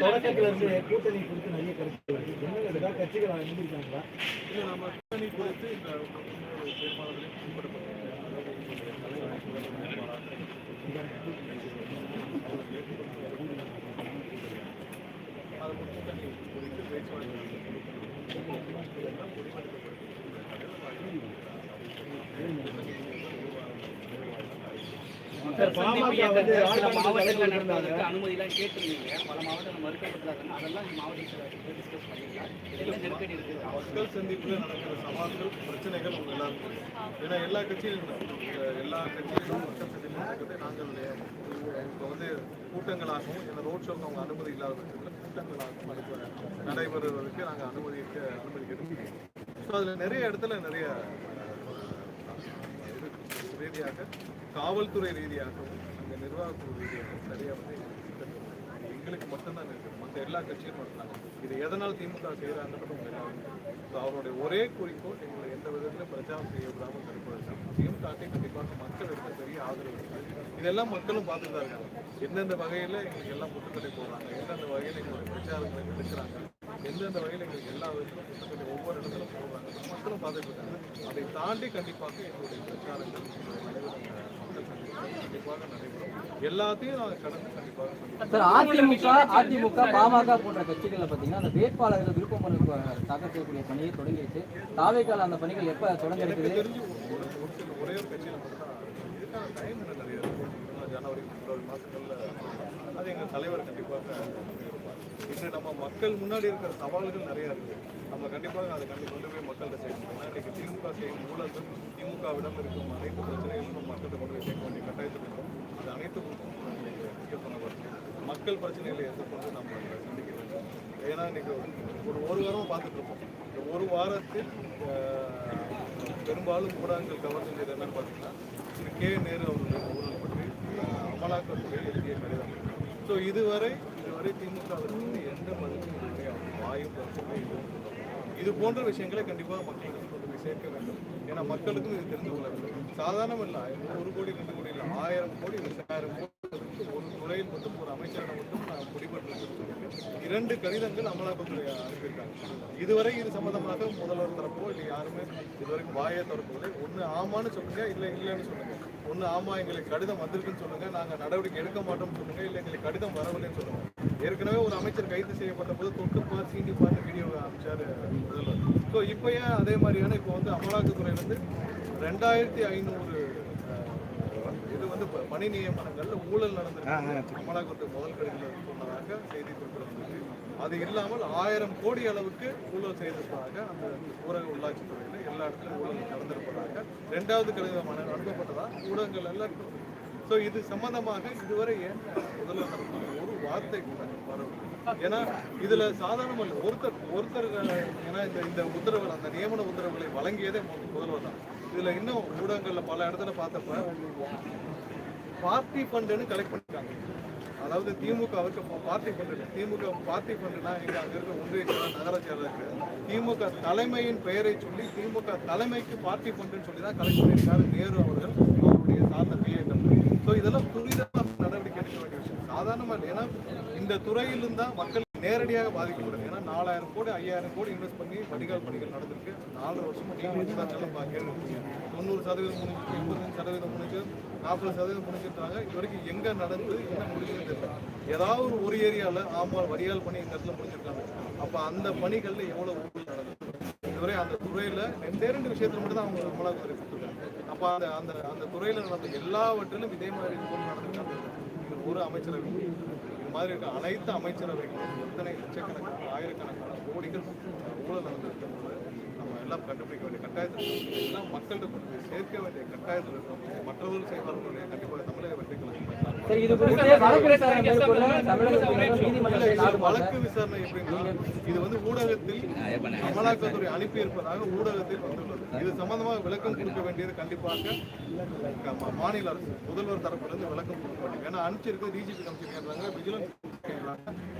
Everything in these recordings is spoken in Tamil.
தொடக்கத்துல இருந்து கூட்டணி குறித்து நிறைய கருத்து. என்ன கட்சிகள் அனுமதிக்காங்களா இல்ல, நம்ம கூட்டணி குறித்து இந்த மூணு தீர்மானங்களையும் பின்பற்றப்பட்டது. அது கூட்டணி குறித்து பேச்சுவார்த்தை சார் பாமக வந்து சில ஆட்சி மாவட்டங்களில் தலைவர் நடத்துவதற்கு அனுமதிலாம் கேட்டிருந்தீங்க பல மாவட்டங்கள் மறுக்கப்பட்டதாக அதெல்லாம் மாவட்டத்தில் டிஸ்கஸ் பண்ணிக்கலாம் இதெல்லாம் நெருக்கடி இருக்குது மக்கள் சந்திப்புல நடக்கிற சவால்கள் பிரச்சனைகள் உங்க எல்லாருக்கும். ஏன்னா எல்லா கட்சியிலும் இந்த எல்லா கட்சியிலும் மக்கள் சந்திப்பு நடக்கிறது நாங்கள் இப்போ வந்து கூட்டங்களாகவும் இந்த ரோட் ஷோக்கு அவங்க அனுமதி இல்லாத பட்சத்தில் கூட்டங்களாகவும் நடக்க நடைபெறுவதற்கு நாங்கள் அனுமதிக்க அனுமதிக்கிறோம் ஸோ அதில் நிறைய இடத்துல நிறைய ரீதியாக காவல்துறை ரீதியாகவும் அங்கே நிர்வாகத்துறை ரீதியாகவும் நிறைய வந்து எங்களுக்கு மட்டும்தான் இருக்குது மற்ற எல்லா கட்சியும் நடத்துறாங்க இது எதனால் திமுக செய்கிறாங்கன்றது ஸோ அவருடைய ஒரே குறிக்கோள் எங்களை எந்த விதத்தில் பிரச்சாரம் செய்ய விடாமல் தடுப்பது தான் திமுக கண்டிப்பாக மக்கள் இருக்க பெரிய ஆதரவு. இதெல்லாம் மக்களும் பார்த்துட்டு தான் இருக்காங்க. எந்தெந்த வகையில் எங்களுக்கு எல்லாம் முட்டுக்கட்டை போடுறாங்க? எந்தெந்த வகையில் எங்களுடைய பிரச்சாரங்களை எடுக்கிறாங்க? எந்தெந்த வகையில் எங்களுக்கு எல்லா விதத்திலும் ஒவ்வொரு இடத்துல போடுறாங்க? மக்களும் பார்த்துட்டு இருக்காங்க. அதை தாண்டி கண்டிப்பாக எங்களுடைய பிரச்சாரங்கள் எங்களுடைய நடைபெறும் மக்கள் சந்திப்புகள் கண்டிப்பாக நடைபெறும் எல்லாத்தையும் நாங்கள் கடந்து கண்டிப்பாக சந்திப்போம். சார் அதிமுக அதிமுக பாமக போன்ற கட்சிகள்ல பாத்தீங்கன்னா அந்த வேட்பாளர்கள் விருப்ப மனு தாக்கல் செய்யக்கூடிய பணியை தொடங்கிடுச்சு. தாவேக்கால அந்த பணிகள் எப்ப தொடங்க எனக்கு இருக்குது தெரிஞ்சு ஒரு ஒரு சில ஒரே ஒரு கட்சியில் மட்டும் தான் இதுக்கான டைம் என்ன நிறைய இருக்கு இன்னும் ஜனவரி பிப்ரவரி மாதங்களில் அது எங்கள் தலைவர் கண்டிப்பாக இன்று நம்ம மக்கள் முன்னாடி இருக்கிற சவால்கள் நிறைய இருக்கு. நம்ம கண்டிப்பாக அதை கண்டு கொண்டு போய் மக்கள்கிட்ட சேர்க்கணும். ஏன்னா இன்னைக்கு திமுக செய்யும் மூலம் திமுகவிடம் இருக்கும். அனைத்து பிரச்சனைகளும் நம்ம மக்கள்கிட்ட கொண்டு போய் சேர்க்க வேண்டிய கட்டாயத்தில் இருக்கும் அது அனைத்து மக்கள் பிரச்சனைகளை எதிர்கொண்டு நம்ம சந்திக்க வேண்டும். ஏன்னா இன்னைக்கு ஒரு ஒரு வாரம் பார்த்துட்டு இருக்கோம். இந்த ஒரு வாரத்தில் பெரும்பாலும் ஊடகங்கள் கவர் செஞ்சது என்னன்னு பார்த்தீங்கன்னா திரு கே நேரு அவர்களுடைய ஊழல் பற்றி அமலாக்கத்துறை எழுதிய கடிதம். ஸோ இதுவரை வரை திமுக வந்து எந்த மதிப்பும் இல்லை அவங்க வாயும் பிரச்சனை இல்லை இது போன்ற விஷயங்களை கண்டிப்பாக மக்களுக்கு கொண்டு போய் சேர்க்க வேண்டும். ஏன்னா மக்களுக்கும் இது தெரிந்து கொள்ள வேண்டும். சாதாரணம் இல்லை ஒரு கோடி ரெண்டு கோடி இல்லை ஆயிரம் கோடி ரெண்டாயிரம் கோடி ஒரு துறையில் மட்டும் ஒரு அமைச்சரிடம் மட்டும் நான் குடிபட்டு இரண்டு கடிதங்கள் அமலாக்கத்துறை அனுப்பியிருக்காங்க இதுவரை இது சம்பந்தமாக முதல்வர் தரப்போ இல்லை யாருமே இதுவரைக்கும் வாயை திறக்கவில்லை. ஒன்று ஆமான்னு சொல்லுங்க இல்லை இல்லைன்னு சொல்லுங்க. ஒன்று ஆமா எங்களுக்கு கடிதம் வந்திருக்குன்னு சொல்லுங்க. நாங்கள் நடவடிக்கை எடுக்க மாட்டோம்னு சொல்லுங்க இல்லை எங்களுக்கு கடிதம் வரவில்லைன்னு சொல்லுங்க. ஏற்கனவே ஒரு அமைச்சர் கைது செய்யப்பட்ட போது தொட்டுப்பார் சீண்டி பார்த்து வீடியோ அமைச்சார் முதல்வர். ஸோ இப்போ ஏன் அதே மாதிரியான இப்போ வந்து அமலாக்கத்துறையிலேருந்து ரெண்டாயிரத்தி ஐநூறு இது வந்து பணி நியமனங்கள்ல ஊழல் நடந்திருக்கு. அமலாக்கத்துறை முதல் கடிதத்தில் சொன்னதாக செய்தி குறிப்பில் வந்திருக்கு அது இல்லாமல் ஆயிரம் கோடி அளவுக்கு ஊழல் செய்திருப்பதாக அந்த ஊரக உள்ளாட்சித்துறையில் எல்லா இடத்துலையும் ஊழல் நடந்திருப்பதாக ரெண்டாவது கடிதம் அனு- அனுப்பப்பட்டதா? ஊடகங்கள் எல்லாருக்கும் ஸோ இது சம்பந்தமாக இதுவரை ஏன் முதல்வர் ஒரு வார்த்தை கூட வரவில்லை? ஏன்னா இதுல சாதாரணம் இல்லை. ஒருத்தர் ஒருத்தர் ஏன்னா இந்த இந்த உத்தரவுகள் அந்த நியமன உத்தரவுகளை வழங்கியதே முதல்வர் தான். இதுல இன்னும் ஊடகங்கள்ல பல இடத்துல பார்த்தப்ப பார்ட்டி ஃபண்டுன்னு கலெக்ட் பண்ணிருக்காங்க அதாவது திமுக அவருக்கு பார்ட்டி ஃபண்டு திமுக பார்ட்டி ஃபண்டுனா இங்க அங்க இருக்க ஒன்றிய செயலர் நகர திமுக தலைமையின் பெயரை சொல்லி திமுக தலைமைக்கு பார்ட்டி ஃபண்டுன்னு சொல்லி தான் கலெக்ட் பண்ணியிருக்காரு நேரு அவர்கள். அவருடைய சார்ந்த பிஏ ஸோ இதெல்லாம் துரிதமாக நடவடிக்கை எடுக்க வேண்டிய விஷயம். சாதாரணமாக இல்லை. ஏன்னா இந்த துறையிலும் தான் மக்கள் நேரடியாக பாதிக்கப்படுது ஏன்னா நாலாயிரம் கோடி ஐயாயிரம் கோடி இன்வெஸ்ட் பண்ணி வடிகால் பணிகள் நடந்திருக்கு. நாலு வருஷமா நீங்க தான் கேள்வி தொண்ணூறு சதவீதம் முடிஞ்சு எண்பது சதவீதம் முடிஞ்சு நாற்பது சதவீதம் முடிஞ்சிருக்காங்க. இது வரைக்கும் எங்கே நடந்து என்ன முடிஞ்சது தெரியல. ஏதாவது ஒரு ஒரு ஏரியாவில் ஆமாம் வடிகால் பணி இந்த இடத்துல முடிஞ்சிருக்காங்க. அப்போ அந்த பணிகளில் எவ்வளோ ஊழல் நடந்தது இதுவரை அந்த துறையில் ரெண்டே ரெண்டு விஷயத்தில் மட்டும் தான் அவங்க அமலாக்கத்துறை கொடுத்துருக்காங்க அப்ப அந்த அந்த அந்த துறையில நடந்த எல்லாவற்றிலும் இதே மாதிரி ஊழல் நடந்திருக்காங்க ஒரு அமைச்சரவை இது மாதிரி இருக்க அனைத்து அமைச்சரவைகளும் எத்தனை லட்சக்கணக்கான ஆயிரக்கணக்கான கோடிகள் ஊழல் நடந்திருக்கும் நம்ம எல்லாம் கண்டுபிடிக்க வேண்டிய கட்டாயத்தில் எல்லாம் மக்கள்கிட்ட கொண்டு போய் சேர்க்க வேண்டிய கட்டாயத்தில் இருக்கோம். மற்றவர்கள் செய்வார்களுடைய கண்டிப்பாக தமிழக வெற்றி கழகம் சரி இது குறித்து வழக்கு விசாரணை மேற்கொள்ள தமிழக இது நாடு வழக்கு விசாரணை எப்படின்னா இது வந்து ஊடகத்தில் அமலாக்கத்துறை அனுப்பி இருப்பதாக ஊடகத்தில் வந்துள்ளது. இது சம்பந்தமாக விளக்கம் கொடுக்க வேண்டியது கண்டிப்பாக மாநில அரசு. முதல்வர் தரப்பிலிருந்து விளக்கம் கொடுக்க வேண்டும் ஏன்னா அனுப்பிச்சிருக்க டிஜிபி அமைச்சிருக்கின்றாங்க விஜிலன்ஸ்.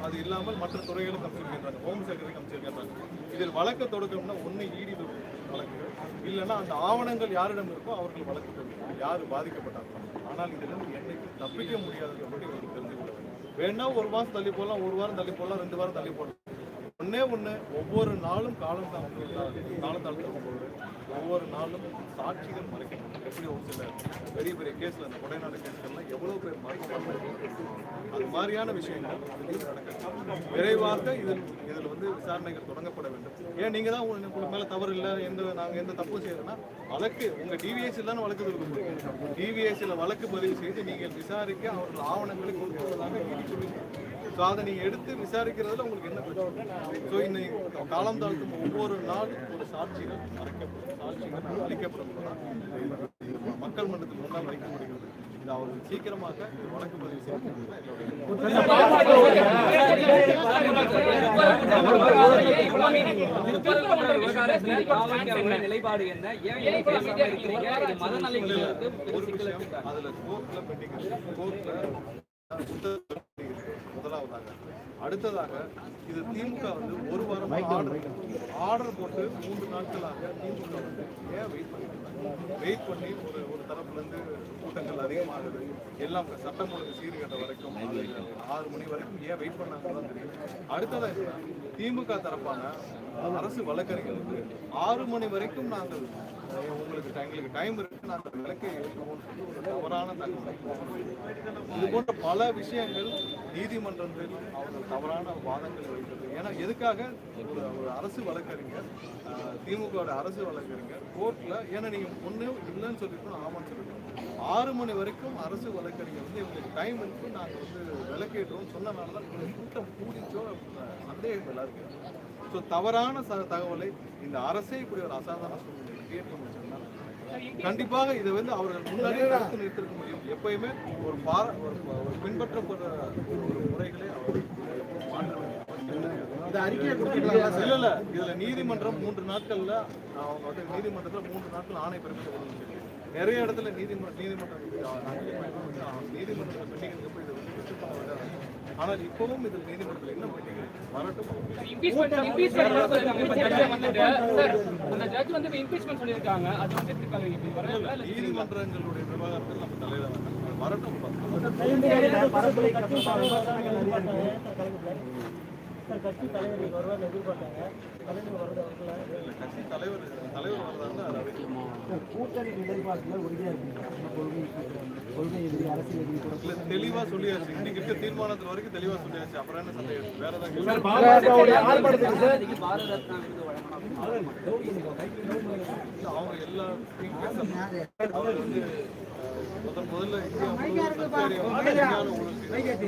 அது இல்லாமல் மற்ற துறைகளும் அமைச்சிருக்கின்றாங்க ஹோம் செக்ரட்டரி அமைச்சிருக்கின்றாங்க இதில் வழக்கு தொடக்கம்னா ஒன்று ஈடி வழக்கு இல்லைன்னா அந்த ஆவணங்கள் யாரிடம் இருக்கோ அவர்கள் வழக்கு தொடரும் யார் பாதிக்கப்பட்டாங்க? ஆனால் இதிலிருந்து என்னைக்கு தப்பிக்க முடியாதுன்னு இவருக்கு தெரிஞ்சு கொள்ள வேண்டும் வேணா ஒரு மாதம் தள்ளி போடலாம் ஒரு வாரம் தள்ளி போடலாம் ரெண்டு வாரம் தள்ளி போடலாம். ஒன்னே ஒன்று ஒவ்வொரு நாளும் காலம் தான் காலம் தாழ்த்தும் போது ஒவ்வொரு நாளும் சாட்சிகள் மறைக்கணும். எப்படி ஒரு சில பெரிய பெரிய கேஸில் அந்த கொடைநாடு கேஸ்கள்லாம் எவ்வளோ பேர் மறைக்கப்பட்டாங்க மாதிரியான விஷயங்கள் விரைவாக இதில் இதில் வந்து விசாரணைகள் தொடங்கப்பட வேண்டும். ஏன் நீங்கள் தான் உங்களுக்கு மேலே தவறு இல்லை எந்த நாங்கள் எந்த தப்பு செய்யறோம்னா வழக்கு உங்கள் டிவிஎஸ்சியில் தானே வழக்கு பதிவு முடியும் டிவிஎஸ்சியில் வழக்கு பதிவு செய்து நீங்கள் விசாரிக்க அவர்கள் ஆவணங்களை கொண்டு நீதி ஸோ அதை நீங்கள் எடுத்து விசாரிக்கிறதுல உங்களுக்கு என்ன பிரச்சனை? ஸோ இன்னைக்கு காலம் தாழ்த்தும் ஒவ்வொரு நாளும் ஒரு சாட்சிகள் மறைக்கப்படும். சாட்சிகள் அளிக்கப்படும். மக்கள் மன்றத்தில் முன்னால் வைக்க முடிகிறது இது சீக்கிரமாக வழக்கு பதிவு நிலைப்பாடு என்ன ஏன் ஒரு விஷயம் அதுல கோர்ட்ல பெண்டிங் கோர்ட்ல முதலாவதாக. அடுத்ததாக இது திமுக வந்து ஒரு வாரம் ஆர்டர் ஆர்டர் போட்டு மூன்று நாட்களாக திமுக வந்து ஏன் வெயிட் பண்ணிட்டு வெயிட் பண்ணி ஒரு ஒரு தரப்புல இருந்து கூட்டங்கள் அதிகமாகுது. எல்லாம் சட்டம் ஒழுங்கு சீர்கட்ட வரைக்கும் ஆறு மணி வரைக்கும் ஏன் வெயிட் பண்ணாங்கன்னு தெரியும். அடுத்ததாக திமுக தரப்பான அரசு வழக்கறிஞர்களுக்கு ஆறு மணி வரைக்கும் நாங்கள் உங்களுக்கு எங்களுக்கு டைம் இருக்கு நாங்கள் விளக்கை ஏற்றுவோம் சொல்லி தவறான தகவல். இது போன்ற பல விஷயங்கள் நீதிமன்றத்தில் அவர்கள் தவறான வாதங்கள் வைத்தது ஏன்னா எதுக்காக? ஒரு ஒரு அரசு வழக்கறிஞர் திமுகவோட அரசு வழக்கறிஞர் கோர்ட்ல ஏன்னா நீங்க ஒண்ணு இல்லைன்னு சொல்லிருக்கணும் ஆமான்னு சொல்லிருக்கணும் ஆறு மணி வரைக்கும் அரசு வழக்கறிஞர் வந்து எங்களுக்கு டைம் இருக்கு நாங்கள் வந்து விளக்கேற்றோம் சொன்னனால தான் கூட்டம் கூடிச்சோ சந்தேகம் எல்லாருக்கும். இருக்கு. ஸோ தவறான தகவலை இந்த அரசே இப்படி ஒரு அசாதாரண சூழ்நிலை கண்டிப்பாக இதை வந்து அவர்கள் முன்னாடியே தடுத்து நிறுத்திருக்க முடியும் எப்பயுமே ஒரு பா ஒரு பின்பற்றப்படுற ஒரு முறைகளை வேண்டும். இல்ல இல்ல இதுல நீதிமன்றம் மூன்று நாட்கள்ல அவங்க வந்து நீதிமன்றத்துல மூன்று நாட்கள் ஆணை பிறப்பிக்கப்படும் நிறைய இடத்துல நீதிமன்ற நீதிமன்றம் நீதிமன்றத்தில் பெண்டிங். ஆனால் இப்பவும் இதில் நீதிமன்றத்தில் என்ன நீதிமன்றங்களுடைய விவகாரத்தில் நம்ம தலையிட வேண்டாம். வரட்டும். கட்சி தலைவர் வருவார் எதிர்பார்த்தாங்க தலைவர் கட்சி தலைவர் தலைவர் கூட்டணி நிலைப்பாட்டில் உறுதியாக இல்ல தெளிவா சொல்லியாச்சு. இன்னைக்கு இருக்க தீர்மானத்துல வரைக்கும் தெளிவா சொல்லியாச்சு. அப்புறம் என்ன சந்தேகம் வேற ஏதாவது? பாமகவுடைய ஆர்ப்பாட்டத்துக்கு சார் இதுக்கு பாரத ரத்னா விருது வழங்கணும் அவங்க எல்லா அவர் வந்து அஹ், முதல்ல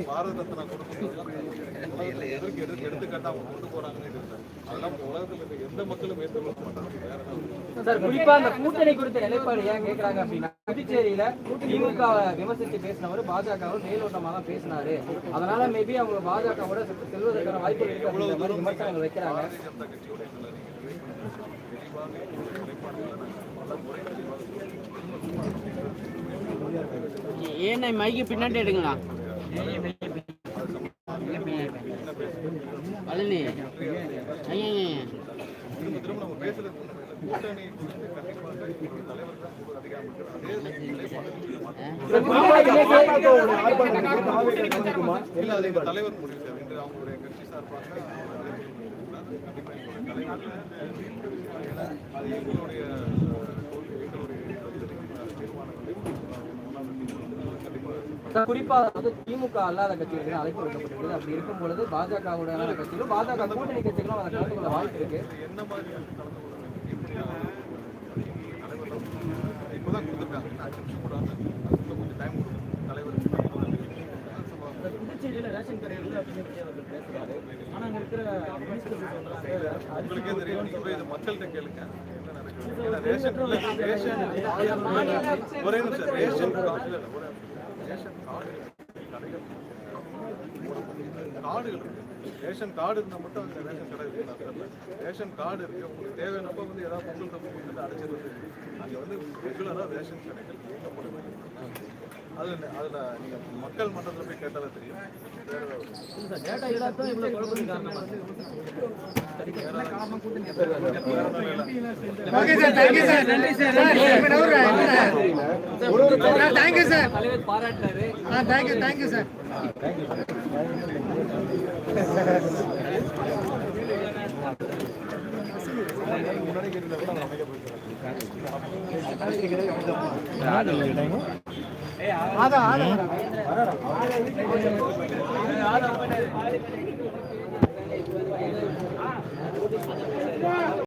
பாரத ரத்னா கொடுக்கணும் எதற்கு எடுத்துக்காட்டா அவங்க கொண்டு போறாங்கன்னு தெரியல அதெல்லாம் உலகத்துல இருக்க எந்த மக்களும் ஏற்றுக்கொள்ள மாட்டாங்க வேற சார் குறிப்பா அந்த கூட்டணி குறித்த நிலைப்பாடு ஏன் கேக்குறாங்க அப்படின்னா புதுச்சேரியில திமுக விமர்சித்து பேசினவர் பாஜகவும் மேலோட்டமா தான் பேசினாரு. அதனால மேபி அவங்க பாஜகவோட செல்வதற்கான இருக்கு விமர்சனங்கள் வைக்கிறாங்க. தெளிவாக ஏன்னா மைக்கு பின்னாடி எடுங்களா? பழனி ஐயா தலைவர் முடிவு அவங்களுடைய கட்சி சார்பாக அது எங்களுடைய குறிப்பா வந்து திமுக அல்லாத கட்சிகளுக்கு அழைப்பு விடப்பட்டிருக்கு அப்படி இருக்கும் பொழுது பாஜகவுடனான கட்சிகளும் பாஜக கூட்டணி கட்சிகளும் அதை கலந்து கொள்ள வாய்ப்பு இருக்கு ரேஷன் உங்களுக்கே தெரியும் நீங்க போய் மக்கள்கிட்ட கேளுங்க ஒரே நிமிஷம் ரேஷன் ஒரே ரேஷன் கார்டு கடைகள் கார்டுகள் இருக்கு ரேஷன் கார்டு இருந்தால் மட்டும் அந்த ரேஷன் கடை இருக்குன்னு ரேஷன் கார்டு இருக்கு. உங்களுக்கு தேவையானப்ப வந்து ஏதாவது பொங்கல் தப்பு வந்து அடைச்சிருது அங்கே வந்து ரெகுலராக ரேஷன் கடைகள் அதில் அதில் நீங்கள் மக்கள் மன்றத்தில் போய் கேட்டாலே தெரியும். டேட்டா இல்லாத தேங்க்யூ சார் தேங்க்யூ சார் தலைவர் பாராட்டினாரு ஆ thank you thank you sir ஆதா. அதான்